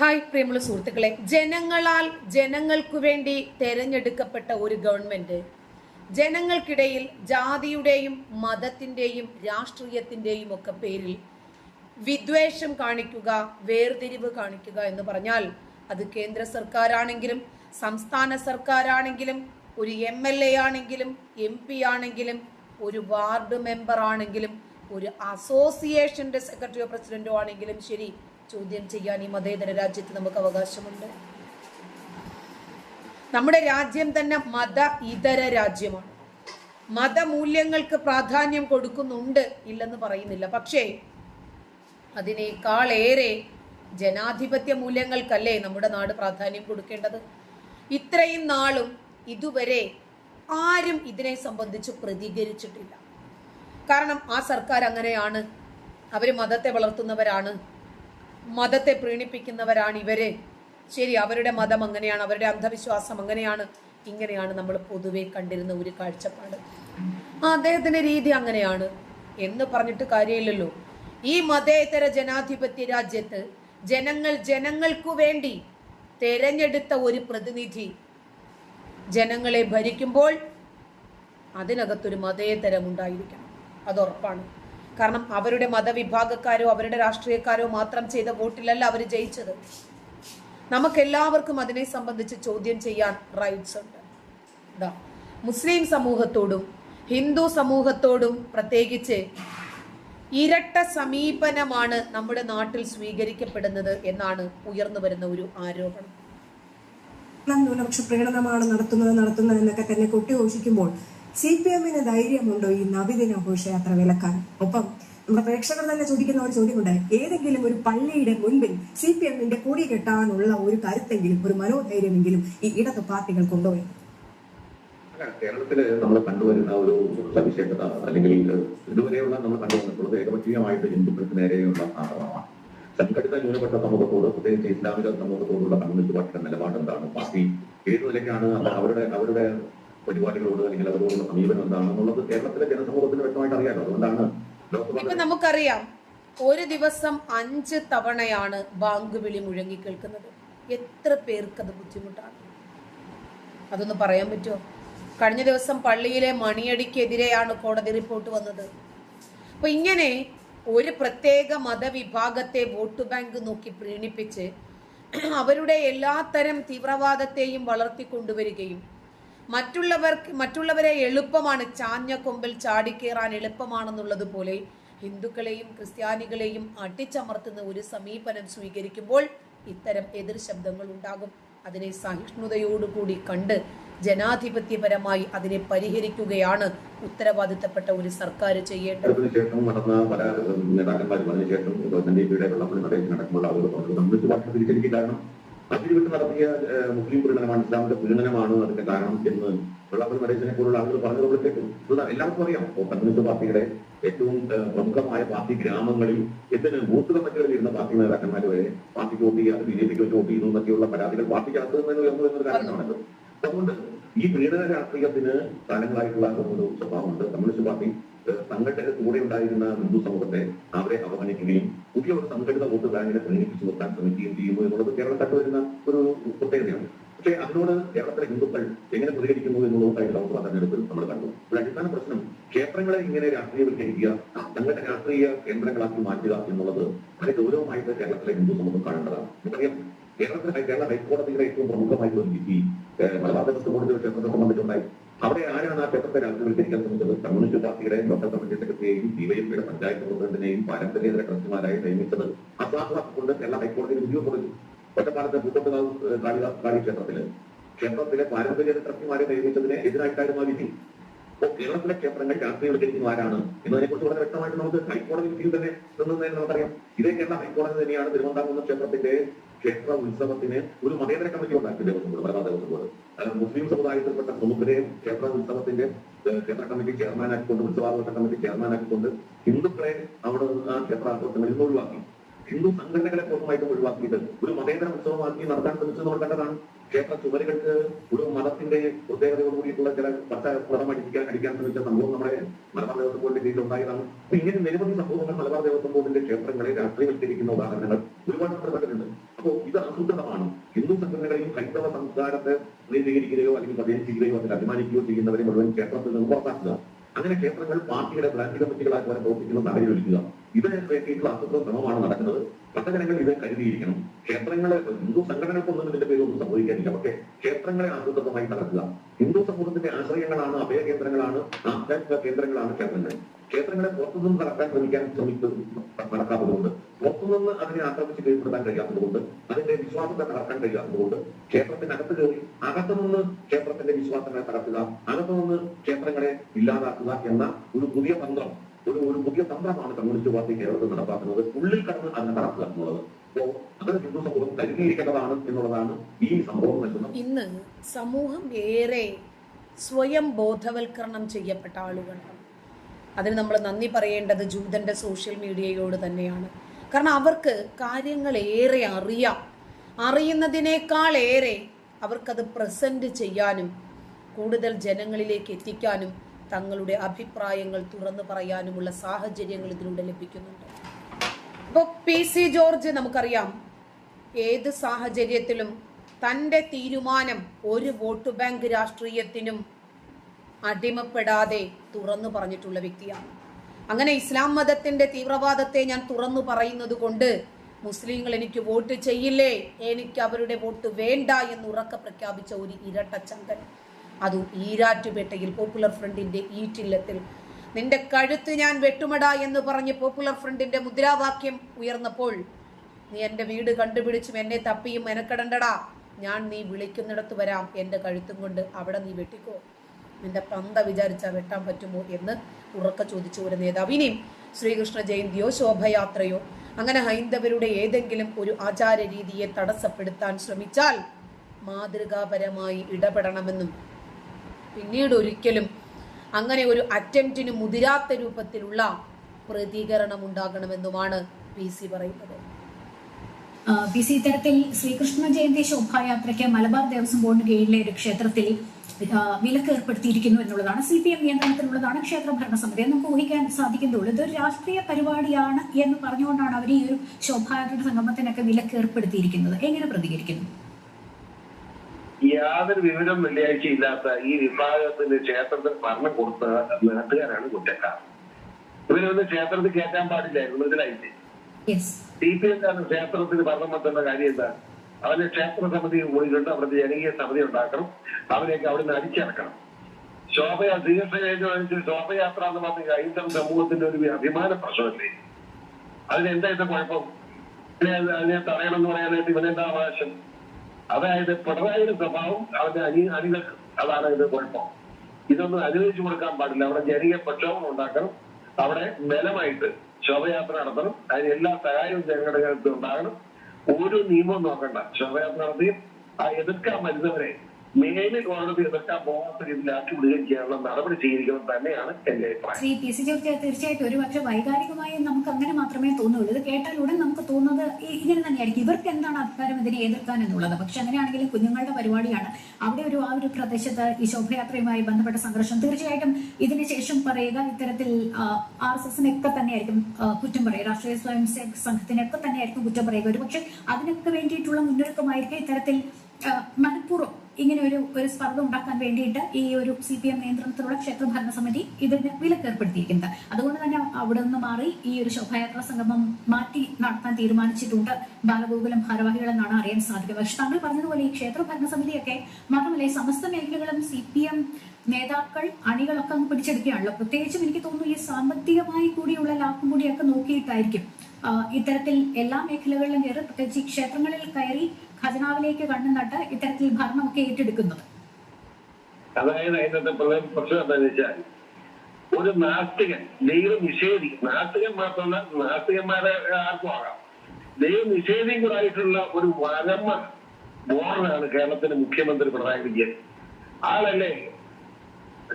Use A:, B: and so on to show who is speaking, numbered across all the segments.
A: Hi പ്രിയമുള്ള സുഹൃത്തുക്കളെ. ജനങ്ങളാൽ ജനങ്ങൾക്കു വേണ്ടി തെരഞ്ഞെടുക്കപ്പെട്ട ഒരു ഗവൺമെന്റ് ജനങ്ങൾക്കിടയിൽ ജാതിയുടെയും മതത്തിന്റെയും രാഷ്ട്രീയത്തിന്റെയും ഒക്കെ പേരിൽ വിദ്വേഷം കാണിക്കുക വേർതിരിവ് കാണിക്കുക എന്ന് പറഞ്ഞാൽ അത് കേന്ദ്ര സർക്കാരാണെങ്കിലും സംസ്ഥാന സർക്കാരാണെങ്കിലും ഒരു എം എൽ എ ആണെങ്കിലും എം പി ആണെങ്കിലും ഒരു വാർഡ് മെമ്പർ ആണെങ്കിലും ഒരു അസോസിയേഷന്റെ സെക്രട്ടറിയോ പ്രസിഡന്റോ ആണെങ്കിലും ശരി ചോദ്യം ചെയ്യാൻ ഈ മതേതര രാജ്യത്ത് നമുക്ക് അവകാശമുണ്ട്. നമ്മുടെ രാജ്യം തന്നെ മത ഇതര രാജ്യമാണ്. മതമൂല്യങ്ങൾക്ക് പ്രാധാന്യം കൊടുക്കുന്നുണ്ട് ഇല്ലെന്ന് പറയുന്നില്ല. പക്ഷേ അതിനേക്കാളേറെ ജനാധിപത്യ മൂല്യങ്ങൾക്കല്ലേ നമ്മുടെ നാട് പ്രാധാന്യം കൊടുക്കേണ്ടത്? ഇത്രയും നാളും ഇതുവരെ ആരും ഇതിനെ സംബന്ധിച്ച് പ്രതികരിച്ചിട്ടില്ല. കാരണം ആ സർക്കാർ അങ്ങനെയാണ്. അവർ മതത്തെ വളർത്തുന്നവരാണ്. മതത്തെ പ്രീണിപ്പിക്കുന്നവരാണ് ഇവരെ. ശരി അവരുടെ മതം അങ്ങനെയാണ് അവരുടെ അന്ധവിശ്വാസം അങ്ങനെയാണ്. ഇങ്ങനെയാണ് നമ്മൾ പൊതുവെ കണ്ടിരുന്ന ഒരു കാഴ്ചപ്പാട്. ആ അദ്ദേഹത്തിന്റെ രീതി അങ്ങനെയാണ് എന്ന് പറഞ്ഞിട്ട് കാര്യമില്ലല്ലോ. ഈ മതേതര ജനാധിപത്യ രാജ്യത്ത് ജനങ്ങൾ ജനങ്ങൾക്കു വേണ്ടി തെരഞ്ഞെടുത്ത ഒരു പ്രതിനിധി ജനങ്ങളെ ഭരിക്കുമ്പോൾ അതിനകത്തൊരു മതേതരം ഉണ്ടായിരിക്കണം അത് ഉറപ്പാണ്. കാരണം അവരുടെ മതവിഭാഗക്കാരോ അവരുടെ രാഷ്ട്രീയക്കാരോ മാത്രം ചെയ്ത വോട്ടിലല്ല അവർ ജയിച്ചത്. നമുക്കെല്ലാവർക്കും അതിനെ സംബന്ധിച്ച് ചോദ്യം ചെയ്യാൻ റൈറ്റ്സ് ഉണ്ട്. ദാ മുസ്ലിം സമൂഹത്തോടും ഹിന്ദു സമൂഹത്തോടും പ്രത്യേകിച്ച് ഇരട്ട സമീപനമാണ് നമ്മുടെ നാട്ടിൽ സ്വീകരിക്കപ്പെടുന്നത് എന്നാണ് ഉയർന്നു വരുന്ന ഒരു ആരോപണം.
B: ന്യൂനപക്ഷ പ്രകടനമാണ് നടത്തുന്നത് നടത്തുന്നത് എന്നൊക്കെ തന്നെ കൊട്ടി കൊട്ടിഘോഷിക്കുമ്പോൾ സി പി എമ്മിന് ധൈര്യമുണ്ടോ ഈ നബിദിന ഘോഷയാത്ര വിലക്കാൻ? ഒപ്പം നമ്മുടെ പ്രേക്ഷകർ തന്നെ ചോദിക്കുന്ന ഒരു ചോദ്യമുണ്ട്. ഏതെങ്കിലും ഒരു പള്ളിയുടെ മുൻപിൽ സി പി എമ്മിന്റെ കൊടി കെട്ടാനുള്ള ഒരു കരുത്തെങ്കിലും ഒരു മനോധൈര്യമെങ്കിലും ഈ ഇടത് പാർട്ടികൾ കൊണ്ടുപോയി
C: കേരളത്തിൽ നമ്മൾ കണ്ടുവരുന്ന ഒരു സവിശേഷത അല്ലെങ്കിൽ ഇതുവരെയുള്ള നമ്മൾ കണ്ടുവന്നിട്ടുള്ളത് ഏകപക്ഷീയമായിട്ട് ഹിന്ദുക്കൾക്ക് നേരെയുള്ള ആക്രമണമാണ്. സംഘടിത ന്യൂനപക്ഷ സമൂഹത്തോട് പ്രത്യേകിച്ച് ഇസ്ലാമിക സമൂഹത്തോടുള്ള കമ്മ്യൂണിസ്റ്റ് പാർട്ടിയുടെ നിലപാട് എന്താണ് പാർട്ടി ഏത് നിലയ്ക്കാണ്? അവരുടെ അവരുടെ പരിപാടികളോട് അല്ലെങ്കിൽ അവരോടുള്ള സമീപനം എന്താണെന്നുള്ളത് കേരളത്തിലെ ജനസമൂഹത്തിന് വ്യക്തമായിട്ട് അറിയാമല്ലോ അതുകൊണ്ടാണ്
A: ഇപ്പൊ നമുക്കറിയാം ഒരു ദിവസം അഞ്ച് തവണയാണ് ബാങ്ക് വിളി മുഴങ്ങി കേൾക്കുന്നത്. എത്ര പേർക്ക് അത് ബുദ്ധിമുട്ടാണ്? അതൊന്ന് പറയാൻ പറ്റുമോ? കഴിഞ്ഞ ദിവസം പള്ളിയിലെ മണിയടിക്കെതിരെയാണ് കോടതി റിപ്പോർട്ട് വന്നത്. അപ്പൊ ഇങ്ങനെ ഒരു പ്രത്യേക മതവിഭാഗത്തെ വോട്ട് ബാങ്ക് നോക്കി പ്രീണിപ്പിച്ച് അവരുടെ എല്ലാത്തരം തീവ്രവാദത്തെയും വളർത്തിക്കൊണ്ടുവരികയും മറ്റുള്ളവർക്ക് മറ്റുള്ളവരെ എളുപ്പമാണ് ചാഞ്ഞ കൊമ്പിൽ ചാടിക്കേറാൻ എളുപ്പമാണെന്നുള്ളത് പോലെ ഹിന്ദുക്കളെയും ക്രിസ്ത്യാനികളെയും അടിച്ചമർത്തുന്ന ഒരു സമീപനം സ്വീകരിക്കുമ്പോൾ ഇത്തരം എതിർ ശബ്ദങ്ങൾ ഉണ്ടാകും. അതിനെ സഹിഷ്ണുതയോടുകൂടി കണ്ട് ജനാധിപത്യപരമായി അതിനെ പരിഹരിക്കുകയാണ് ഉത്തരവാദിത്തപ്പെട്ട ഒരു സർക്കാർ ചെയ്യേണ്ടത്.
C: അതിരുവിട്ട് നടത്തിയ മുസ്ലിം പീഡനമാണ് ഇസ്ലാമിന്റെ പീഡനമാണ് അതിന്റെ കാരണം എന്ന് വെള്ളാപ്പള്ളി നടേശനെ പോലുള്ള ആളുകൾ പറഞ്ഞു നമ്മൾ കേട്ടു. എല്ലാവർക്കും അറിയാം. കമ്മ്യൂണിസ്റ്റ് പാർട്ടിയുടെ ഏറ്റവും പ്രമുഖമായ പാർട്ടി ഗ്രാമങ്ങളിൽ എന്തിന് ബൂത്ത് കമ്മിറ്റികളിൽ ഇരുന്ന പാർട്ടി നേതാക്കന്മാർ വരെ പാർട്ടിക്ക് വോട്ട് ചെയ്യാതെ ബി ജെ പിക്ക് വോട്ട് ചെയ്യുന്നു എന്നൊക്കെയുള്ള പരാതികൾ പാർട്ടിക്കകത്ത് നിന്ന് ഉയർന്നു എന്നൊരു കാര്യമാണല്ലോ അതുകൊണ്ട് ഈ പീഡന രാഷ്ട്രീയത്തിന് തലങ്ങളായിട്ടുള്ള ഒരു സ്വഭാവമുണ്ട്. കമ്മ്യൂണിസ്റ്റ് പാർട്ടി തങ്ങളുടെ കൂടെ ഉണ്ടായിരുന്ന ഹിന്ദു സമൂഹത്തെ അവരെ അവഗണിക്കുകയും പുതിയ ഒരു സംഘടിത വോട്ട് ബാങ്കിനെ പ്രീണിപ്പിച്ചു നിർത്താൻ ശ്രമിക്കുകയും ചെയ്യുന്നു എന്നുള്ളത് കേരളം കണ്ടുവരുന്ന ഒരു പ്രത്യേകതയാണ്. പക്ഷേ അതിനോട് കേരളത്തിലെ ഹിന്ദുക്കൾ എങ്ങനെ പ്രതികരിക്കുന്നു എന്നുള്ളതായിട്ട് ലോക്സഭാ തെരഞ്ഞെടുപ്പിൽ നമ്മൾ കണ്ടു. ഒരു അടിസ്ഥാന പ്രശ്നം ക്ഷേത്രങ്ങളെ ഇങ്ങനെ രാഷ്ട്രീയവൽക്കരിക്കുക തങ്ങളുടെ രാഷ്ട്രീയ കേന്ദ്രങ്ങളാക്കി മാറ്റുക എന്നുള്ളത് വളരെ ഗൗരവമായിട്ട് കേരളത്തിലെ ഹിന്ദു സമൂഹം കാണേണ്ടതാണ്. നമുക്കറിയാം കേരളത്തിലെ കേരള ഹൈക്കോടതിയുടെ ഏറ്റവും പ്രമുഖമായിട്ടുള്ള വിധി മലബാർ ദേവസ്വം ബോർഡിന്റെ ക്ഷേത്രത്തെ സംബന്ധിച്ചുണ്ടായി. അവിടെ ആരാണ് ആ ക്ഷേത്രത്തെ രാഷ്ട്രീയവൽക്കരിക്കാൻ ശ്രമിച്ചത് കമ്മ്യൂണിസ്റ്റ് പാർട്ടിയുടെയും ലോക്കൽ കമ്മിറ്റി സെക്രട്ടറിയെയും ഡിവൈഎഫ്ഐയുടെ പഞ്ചായത്ത് പ്രസിഡന്റിനെയും പാരമ്പര്യേതര ട്രസ്റ്റിമാരായി നിയമിച്ചത് അസാധുവാക്കൊണ്ട് കേരള ഹൈക്കോടതിയിൽ വിധിയോ കൊടുത്തു. ഒറ്റപ്പാലത്തെ പൂക്കോട്ടുകാവ് കാളി ക്ഷേത്രത്തിൽ ക്ഷേത്രത്തിലെ പാരമ്പര്യേതര ട്രസ്റ്റിമാരെ നിയമിച്ചതിനെ എതിരായിട്ടായിരുന്നു ആ വിധി. അപ്പോൾ കേരളത്തിലെ ക്ഷേത്രങ്ങൾ രാഷ്ട്രീയവൽക്കരിക്കുന്ന ആരാണ് എന്നതിനെ കുറിച്ച് വളരെ വ്യക്തമായിട്ട് നമുക്ക് ഹൈക്കോടതി വിധിയിൽ തന്നെ നിന്നതിന് നമുക്കറിയാം. ഇതേ കേരള ഹൈക്കോടതി തന്നെയാണ് തിരുവനന്തപുരം ക്ഷേത്രത്തിന്റെ ക്ഷേത്ര ഉത്സവത്തിന് ഒരു മതേതര കമ്മിറ്റി ഉണ്ടാക്കില്ലേ മലബാർ ദേവസ്വം ബോർഡ് അതായത് മുസ്ലിം സമുദായത്തിൽപ്പെട്ട പ്രമുഖരെയും ക്ഷേത്ര ഉത്സവത്തിന്റെ ക്ഷേത്ര കമ്മിറ്റി ചെയർമാനാക്കിക്കൊണ്ട് ഉത്സവാഘോഷ കമ്മിറ്റി ചെയർമാനാക്കിക്കൊണ്ട് ഹിന്ദുക്കളെ അവിടെ നിന്ന് ആ ക്ഷേത്രാഘോഷങ്ങളിൽ നിന്ന് ഒഴിവാക്കി. ഹിന്ദു സംഘടനകളെ പൂർണമായിട്ടും ഒഴിവാക്കിയിട്ട് ഒരു മതേതര ഉത്സവമാക്കി നടത്താൻ ശ്രമിച്ചത് നമ്മൾ കണ്ടതാണ്. ക്ഷേത്ര ചുമരുകൾക്ക് ഒരു മതത്തിന്റെ പ്രത്യേകതയോട് കൂടിയിട്ടുള്ള ചില പച്ച പ്രഥമ അടിക്കാൻ അടിക്കാൻ ശ്രമിച്ച സംഭവം നമ്മുടെ മലബാർ ദേവസ്വം ബോർഡിന്റെ കീഴിൽ ഉണ്ടായതാണ്. ഇങ്ങനെ നിരവധി സംഭവങ്ങൾ മലബാർ ദേവസ്വം ബോർഡിന്റെ ക്ഷേത്രങ്ങളെ രാഷ്ട്രീയവൽക്കരിക്കുന്ന ഉദാഹരണങ്ങൾ ഒരുപാട് നമ്മുടെ കണ്ടിട്ടുണ്ട് അപ്പോൾ ഇത് ആസൂത്രിതമാണ് ഹിന്ദു സംഘടനകളെയും ഹൈന്ദവ സംസ്കാരത്തെ പ്രതിനിധീകരിക്കുകയോ അല്ലെങ്കിൽ പ്രതിനിധിക്കുകയോ അതിൽ അഭിമാനിക്കുകയോ ചെയ്യുന്നവരെ മുഴുവൻ ക്ഷേത്രത്തിൽ നിന്ന് പുറത്താക്കുക അങ്ങനെ ക്ഷേത്രങ്ങൾ പാർട്ടിയുടെ ബ്രാഞ്ച് കമ്മിറ്റികളായി പോലെ പ്രവർത്തിക്കുന്ന സാഹചര്യം ഒരുക്കുക ഇതിനെ വേണ്ടിയിട്ടുള്ള ആസൂത്രണ ശ്രമമാണ് നടക്കുന്നത്. ഭക്തജനങ്ങൾ ഇത് കരുതിയിരിക്കണം. ക്ഷേത്രങ്ങളെ ഹിന്ദു സംഘടനകൾക്കൊന്നും ഇതിന്റെ പേരൊന്നും സംഭവിക്കാനില്ല. പക്ഷേ ക്ഷേത്രങ്ങളെ ആസൂത്രിതമായി നടക്കുക. ഹിന്ദു സമൂഹത്തിന്റെ ആശ്രയങ്ങളാണ് അഭയ കേന്ദ്രങ്ങളാണ് ആധ്യാത്മിക കേന്ദ്രങ്ങളാണ് ക്ഷേത്രങ്ങൾ. ക്ഷേത്രങ്ങളെ പുറത്തുനിന്ന് തകർക്കാൻ ശ്രമിക്കാൻ ശ്രമിക്കുന്നു നടക്കാത്തതുകൊണ്ട് പുറത്തുനിന്ന് അതിനെ ആക്രമിച്ച് കീഴ്പ്പെടുത്താൻ കഴിയാത്തതുകൊണ്ട് അതിന്റെ വിശ്വാസത്തെ തകർക്കാൻ കഴിയാത്തതുകൊണ്ട് ക്ഷേത്രത്തിനകത്ത് കയറി അകത്തുനിന്ന് ക്ഷേത്രത്തിന്റെ വിശ്വാസങ്ങളെ തകർക്കുക അകത്തുനിന്ന് ക്ഷേത്രങ്ങളെ ഇല്ലാതാക്കുക എന്ന ഒരു പുതിയ തന്ത്രം ഒരു ഒരു പുതിയ തന്ത്രമാണ് കമ്മ്യൂണിസ്റ്റ് പാർട്ടി കേരളത്തിൽ നടപ്പാക്കുന്നത്. ഉള്ളിൽ കടന്ന് അതിനെ തകർക്കുക എന്നുള്ളത്. എന്നുള്ളതാണ് ഈ
A: ഇന്ന് സമൂഹം ഏറെ സ്വയം ബോധവൽക്കരണം ചെയ്യപ്പെട്ട ആളുകളാണ് അതിന് നമ്മൾ നന്ദി പറയേണ്ടത് ജൂതന്റെ സോഷ്യൽ മീഡിയയോട് തന്നെയാണ്. കാരണം അവർക്ക് കാര്യങ്ങൾ ഏറെ അറിയാം. അറിയുന്നതിനേക്കാൾ ഏറെ അവർക്കത് പ്രസന്റ് ചെയ്യാനും കൂടുതൽ ജനങ്ങളിലേക്ക് എത്തിക്കാനും തങ്ങളുടെ അഭിപ്രായങ്ങൾ തുറന്നു പറയാനുമുള്ള സാഹചര്യങ്ങൾ ഇതിലൂടെ ലഭിക്കുന്നുണ്ട്. ഇപ്പോൾ പി സി ജോർജ് നമുക്കറിയാം ഏത് സാഹചര്യത്തിലും തന്റെ തീരുമാനം ഒരു വോട്ട് ബാങ്ക് രാഷ്ട്രീയത്തിനും അടിമപ്പെടാതെ തുറന്നു പറഞ്ഞിട്ടുള്ള വ്യക്തിയാണ്. അങ്ങനെ ഇസ്ലാം മതത്തിന്റെ തീവ്രവാദത്തെ ഞാൻ തുറന്നു പറയുന്നത് കൊണ്ട് മുസ്ലിങ്ങൾ എനിക്ക് വോട്ട് ചെയ്യില്ലേ? എനിക്ക് അവരുടെ വോട്ട് വേണ്ട എന്ന് ഉറക്കെ പ്രഖ്യാപിച്ച ഒരു ഇരട്ടച്ചങ്കൻ അതും ഈരാറ്റുപേട്ടയിൽ പോപ്പുലർ ഫ്രണ്ടിന്റെ ഈറ്റില്ലത്തിൽ. നിന്റെ കഴുത്ത് ഞാൻ വെട്ടുമട എന്ന് പറഞ്ഞ് പോപ്പുലർ ഫ്രണ്ടിന്റെ മുദ്രാവാക്യം ഉയർന്നപ്പോൾ നീ എന്റെ വീട് കണ്ടുപിടിച്ചും എന്നെ തപ്പിയും മെനക്കെടണ്ടടാ. ഞാൻ നീ വിളിക്കുന്നിടത്ത് വരാം. എന്റെ കഴുത്തും കൊണ്ട് അവിടെ നീ വെട്ടിക്കോ. നിന്റെ പന്ത വിചാരിച്ചാൽ വെട്ടാൻ പറ്റുമോ എന്ന് ഉറക്ക ചോദിച്ച ഒരു നേതാവ്. ഇനിയും ശ്രീകൃഷ്ണ ജയന്തിയോ ശോഭയാത്രയോ അങ്ങനെ ഹൈന്ദവരുടെ ഏതെങ്കിലും ഒരു ആചാര രീതിയെ തടസ്സപ്പെടുത്താൻ ശ്രമിച്ചാൽ മാതൃകാപരമായി ഇടപെടണമെന്നും പിന്നീട് ഒരിക്കലും അങ്ങനെ ഒരു അറ്റംപ്റ്റിന് മുതിരാത്ത രൂപത്തിലുള്ള പ്രതികരണം ഉണ്ടാകണമെന്നുമാണ് പി സി പറയുന്നത്.
D: പി സി ഇത്തരത്തിൽ ശ്രീകൃഷ്ണ ജയന്തി ശോഭായാത്രയ്ക്ക് മലബാർ ദേവസ്വം ബോർഡിന് കീഴിലെ ഒരു ക്ഷേത്രത്തിൽ വിലക്ക് ഏർപ്പെടുത്തിയിരിക്കുന്നു എന്നുള്ളതാണ് സി പി എം നിയന്ത്രണത്തിലുള്ളതാണ് ക്ഷേത്ര ഭരണസമിതി. നമുക്ക് ഊഹിക്കാൻ സാധിക്കുന്നുള്ളൂ. ഇതൊരു രാഷ്ട്രീയ പരിപാടിയാണ് എന്ന് പറഞ്ഞുകൊണ്ടാണ് അവർ ഈ ഒരു ശോഭായാത്ര സംഗമത്തിനൊക്കെ വിലക്ക് ഏർപ്പെടുത്തിയിരിക്കുന്നത്. എങ്ങനെ പ്രതികരിക്കുന്നു?
E: യാതൊരു വിവരം വെള്ളിയാഴ്ച ഇല്ലാത്ത ഈ വിഭാഗത്തിന് ക്ഷേത്രത്തിൽ ഭരണം കൊടുത്ത നാട്ടുകാരാണ് കുറ്റക്കാർ. ഇവരൊന്നും ക്ഷേത്രത്തിൽ കയറ്റാൻ പാടില്ലായിരുന്നു. മനസ്സിലായില്ലേ? സി പി എം കാരണം ക്ഷേത്രത്തിന് ഭരണം കാര്യം എന്താ അവന് ക്ഷേത്ര സമിതി കൂടിയിട്ടുണ്ട് അവിടുത്തെ ജനകീയ സമിതി ഉണ്ടാക്കണം. അവരെയൊക്കെ അവിടുന്ന് അടിച്ചിറക്കണം. ശോഭയാ ദീർഘ ശോഭയാത്ര എന്ന് പറഞ്ഞ ഹൈന്ദവ സമൂഹത്തിന്റെ ഒരു അഭിമാന പ്രശ്നമല്ലേ? അതിനെന്താ ഇത് കുഴപ്പം അതിനെ തടയണമെന്ന് പറയാനായിട്ട് ഇവനെന്താ അവകാശം അതായത് പിണറായിയുടെ സ്വഭാവം അവന്റെ അനി അണികൾക്ക് അതാണ് ഇത് കുഴപ്പം. ഇതൊന്നും അനുവദിച്ചു കൊടുക്കാൻ പാടില്ല. അവിടെ ജനകീയ പ്രക്ഷോഭം ഉണ്ടാക്കണം. അവിടെ ബലമായിട്ട് ശോഭയാത്ര നടത്തണം. അതിന് എല്ലാ സഹായവും ജനങ്ങളുടെ ഉണ്ടാകണം. ഒരു നിയമവും നോക്കണ്ട. ശോഭയാത്ര നടത്തി ആ എതിർക്കാൻ വരുന്നവരെ മേലിൽ കോടതി സ്വീകരിക്കണം തന്നെയാണ്
D: പി സി തീർച്ചയായിട്ടും ഒരു പക്ഷേ വൈകാരികമായി നമുക്ക് അങ്ങനെ മാത്രമേ തോന്നുള്ളൂ. ഇത് കേട്ടാൽ നമുക്ക് തോന്നുന്നത് ഇങ്ങനെ തന്നെയായിരിക്കും. ഇവർക്ക് എന്താണ് അധികാരം ഇതിനെ എതിർക്കാൻ എന്നുള്ളത്? പക്ഷെ അങ്ങനെയാണെങ്കിലും കുഞ്ഞുങ്ങളുടെ പരിപാടിയാണ്. അവിടെ ഒരു ആ ഒരു പ്രദേശത്ത് ഈ ശോഭയാത്രയുമായി ബന്ധപ്പെട്ട സംഘർഷം. തീർച്ചയായിട്ടും ഇതിന് ശേഷം പറയുക ഇത്തരത്തിൽ ആർ എസ് എസിനൊക്കെ തന്നെയായിരിക്കും കുറ്റം പറയുക. രാഷ്ട്രീയ സ്വയം സേവക സംഘത്തിനൊക്കെ തന്നെയായിരിക്കും കുറ്റം പറയുക. ഒരു പക്ഷെ അതിനൊക്കെ വേണ്ടിയിട്ടുള്ള മുന്നൊരുക്കമായിരിക്കും ഇത്തരത്തിൽ മനഃപൂർവം ഇങ്ങനെ ഒരു ഒരു സ്പർദ്ധ ഉണ്ടാക്കാൻ വേണ്ടിയിട്ട് ഈ ഒരു സി പി എം നിയന്ത്രണത്തിലുള്ള ക്ഷേത്ര ഭരണസമിതി ഇതിന് വിലക്ക് ഏർപ്പെടുത്തിയിരിക്കുന്നത് അതുകൊണ്ട് തന്നെ അവിടെ നിന്ന് മാറി ഈ ഒരു ശോഭായാത്രാ സംഗമം മാറ്റി നടത്താൻ തീരുമാനിച്ചിട്ടുണ്ട്. ബാലഗോകുലം ഭാരവാഹികൾ എന്നാണ് അറിയാൻ സാധിക്കുക പക്ഷെ താങ്കൾ പറഞ്ഞതുപോലെ ഈ ക്ഷേത്ര ഭരണസമിതിയൊക്കെ മാത്രമല്ല ഈ സമസ്ത മേഖലകളും സി പി എം നേതാക്കൾ അണികളൊക്കെ അങ്ങ് പിടിച്ചെടുക്കുകയാണല്ലോ. പ്രത്യേകിച്ചും എനിക്ക് തോന്നുന്നു ഈ സാമ്പത്തികമായി കൂടിയുള്ള ലാഭം കൂടിയൊക്കെ നോക്കിയിട്ടായിരിക്കും ഇത്തരത്തിൽ എല്ലാ മേഖലകളിലും കയറി പ്രത്യേകിച്ച് ക്ഷേത്രങ്ങളിൽ കയറി ഖജനാവിലേക്ക് കണ്ണു നട്ട് ഇത്തരത്തിൽ ഭരണമൊക്കെ ഏറ്റെടുക്കുന്നത്.
E: അതായത് അതിനകത്ത് പ്രശ്നം എന്താണെന്ന് വെച്ചാൽ ഒരു നാസ്തികൻ ദൈവ നിഷേധി നാസ്തികൻ മാത്രമല്ല നാസ്തികന്മാരെ ആർക്കും ആകാം. ദൈവ നിഷേധിയും കൂടെ ആയിട്ടുള്ള ഒരു വരമ ബോർഡാണ് കേരളത്തിന്റെ മുഖ്യമന്ത്രി പിണറായി വിജയൻ. ആളല്ലേ?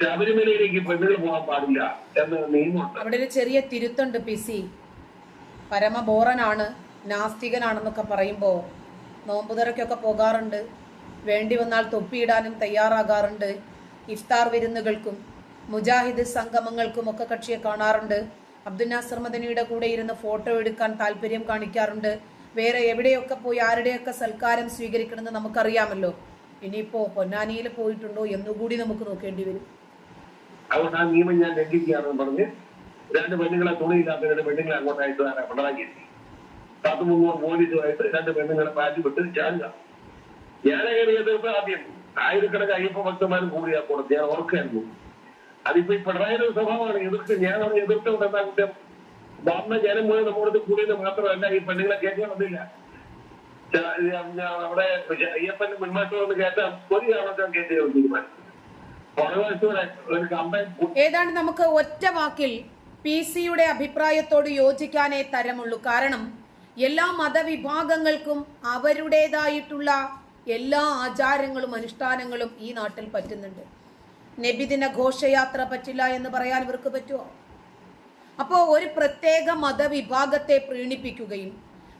E: ശബരിമലയിലേക്ക് പെണ്ണുകൾ പോകാൻ പാടില്ല എന്ന നിയമമുണ്ട്.
A: അവിടെ ഒരു ചെറിയ തിരുത്തുണ്ട് പി സി. പരമബോറനാണ് നാസ്തികനാണെന്നൊക്കെ പറയുമ്പോൾ നോമ്പുതറയ്ക്കൊക്കെ പോകാറുണ്ട്. വേണ്ടി വന്നാൽ തൊപ്പിയിടാനും തയ്യാറാകാറുണ്ട്. ഇഫ്താർ വിരുന്നുകൾക്കും മുജാഹിദ് സംഗമങ്ങൾക്കും ഒക്കെ കക്ഷിയെ കാണാറുണ്ട്. അബ്ദുൽ നാസർ മദനിയുടെ കൂടെ ഇരുന്ന് ഫോട്ടോ എടുക്കാൻ താല്പര്യം കാണിക്കാറുണ്ട്. വേറെ എവിടെയൊക്കെ പോയി ആരുടെയൊക്കെ സൽക്കാരം സ്വീകരിക്കണമെന്ന് നമുക്കറിയാമല്ലോ. ഇനിയിപ്പോ പൊന്നാനിയിൽ പോയിട്ടുണ്ടോ എന്നുകൂടി നമുക്ക് നോക്കേണ്ടി വരും.
E: ആ നിയമം ഞാൻ ലംഘിക്കുകയാണെന്ന് പറഞ്ഞ് രണ്ട് പെണ്ണുങ്ങളെ തുണിയില്ലാത്ത രണ്ട് പെണ്ണുങ്ങളെ അങ്ങോട്ടായിട്ട് വരാൻ പിണറായി മുന്നൂറ് പോലീസുമായിട്ട് രണ്ട് പെണ്ണുങ്ങളെ വിട്ട് ചാടുക ഞാനങ്ങനെ എതിർപ്പ് ആദ്യം ആയിരക്കണക്കിന് അയ്യപ്പ ഭക്തന്മാരും കൂടിയാ കൂടെ. ഞാൻ ഓർക്കായിരുന്നു. അതിപ്പോ ഈ പിണറായിയുടെ സ്വഭാവമാണ് എതിർത്ത് ഞാൻ അവിടെ എതിർത്തുകൊണ്ടെന്നാ കുറ്റം. വന്ന ജനം മുഴുവൻ നമ്മുടെ കൂടിയത് മാത്രമല്ല ഈ പെണ്ണുങ്ങളെ കേൾക്കാൻ വന്നില്ല. ഞാൻ അവിടെ അയ്യപ്പന്റെ മുൻമാറ്റം ഒന്ന് കേട്ടാൽ ഒരു കാരണത്താൽ കേട്ടു തീരുമാനം
A: ഏതാണ്ട് നമുക്ക് ഒറ്റ വാക്കിൽ പി സിയുടെ അഭിപ്രായത്തോട് യോജിക്കാനേ തരമുള്ളൂ. കാരണം എല്ലാ മതവിഭാഗങ്ങൾക്കും അവരുടേതായിട്ടുള്ള എല്ലാ ആചാരങ്ങളും അനുഷ്ഠാനങ്ങളും ഈ നാട്ടിൽ പറ്റുന്നുണ്ട്. നബിദിന ഘോഷയാത്ര പറ്റില്ല എന്ന് പറയാൻ ഇവർക്ക് പറ്റുമോ അപ്പോൾ ഒരു പ്രത്യേക മതവിഭാഗത്തെ പ്രീണിപ്പിക്കുകയും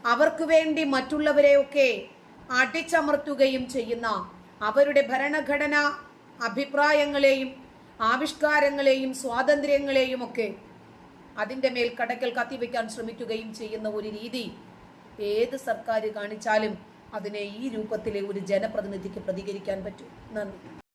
A: അവർക്ക് വേണ്ടി മറ്റുള്ളവരെയൊക്കെ അടിച്ചമർത്തുകയും ചെയ്യുന്ന അവരുടെ ഭരണഘടന അഭിപ്രായങ്ങളെയും ആവിഷ്കാരങ്ങളെയും സ്വാതന്ത്ര്യങ്ങളെയും ഒക്കെ അതിന്റെ മേൽ കടക്കൽ കത്തിവെക്കാൻ ശ്രമിക്കുകയും ചെയ്യുന്ന ഒരു രീതി ഏത് സർക്കാർ കാണിച്ചാലും അതിനെ ഈ രൂപത്തിലെ ഒരു ജനപ്രതിനിധിക്ക് പ്രതികരിക്കാൻ പറ്റും. നന്ദി.